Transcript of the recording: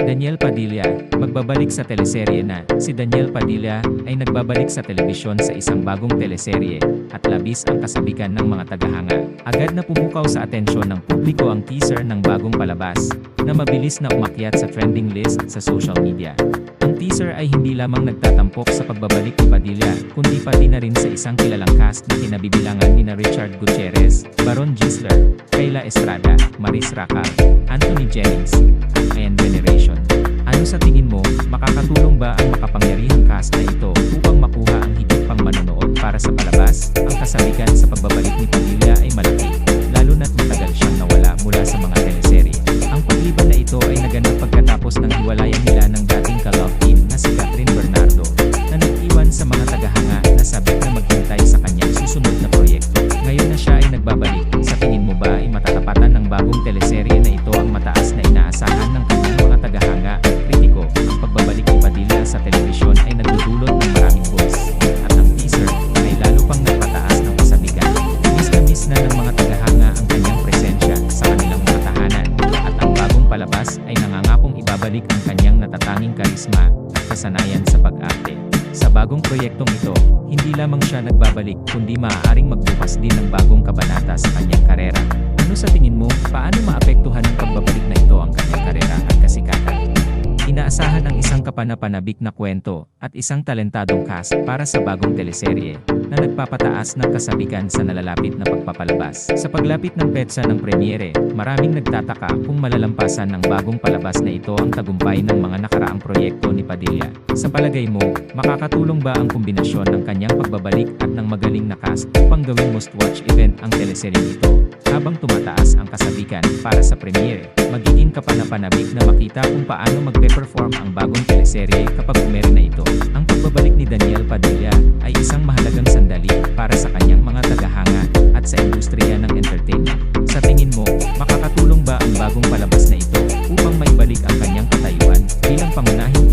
Daniel Padilla, magbabalik sa teleserye na. Si Daniel Padilla ay nagbabalik sa telebisyon sa isang bagong teleserye at labis ang kasabikan ng mga tagahanga. Agad na pumukaw sa atensyon ng publiko ang teaser ng bagong palabas na mabilis na umakyat sa trending list sa social media. Ang teaser ay hindi lamang nagtatampok sa pagbabalik ni Padilla, kundi pati na rin sa isang kilalang cast na kinabibilangan ni na Richard Gutierrez, Baron Gisler, Kayla Estrada, Maris Racal, Anthony Jennings, at Ayan Veneration. Cast na ito upang makuha ang higit pang manonood para sa palabas? Ang kasabikan sa pagbabalik ni Padilla ay malaki, lalo na't matagal siyang nawala mula sa mga teleserye. Ang pagliban na ito ay naganap pagkatapos ng hiwalayan nila ng dating ka-love team na si Catherine Bernardo, na nag-iwan sa mga tagahanga na sabik na maghintay sa kanyang susunod na proyekto. Ngayon na siya ay nagbabalik, sa tingin mo ba ay matatapatan ng bagong teleserye ang kanyang natatanging karisma at kasanayan sa pag-arte. Sa bagong proyektong ito, hindi lamang siya nagbabalik kundi maaaring magbukas din ng bagong kabanata sa kanyang karera. Ano sa tingin mo, paano maapektuhan kapanapanabik na kwento at isang talentadong cast para sa bagong teleserye na nagpapataas ng kasabikan sa nalalapit na pagpapalabas. Sa paglapit ng petsa ng premiere, maraming nagtataka kung malalampasan ng bagong palabas na ito ang tagumpay ng mga nakaraang proyekto ni Padilla. Sa palagay mo, makakatulong ba ang kombinasyon ng kanyang pagbabalik at ng magaling na cast upang gawing must-watch event ang teleserye nito? Habang tumataas ang kasabikan para sa premiere, magiging kapanapanabik na makita kung paano magpe-perform ang bagong teleserye kapag umere na ito. Ang pagbabalik ni Daniel Padilla ay isang mahalagang sandali para sa kanyang mga tagahanga at sa industriya ng entertainment. Sa tingin mo, makakatulong ba ang bagong palabas na ito upang maibalik ang kanyang katayuan bilang pangunahing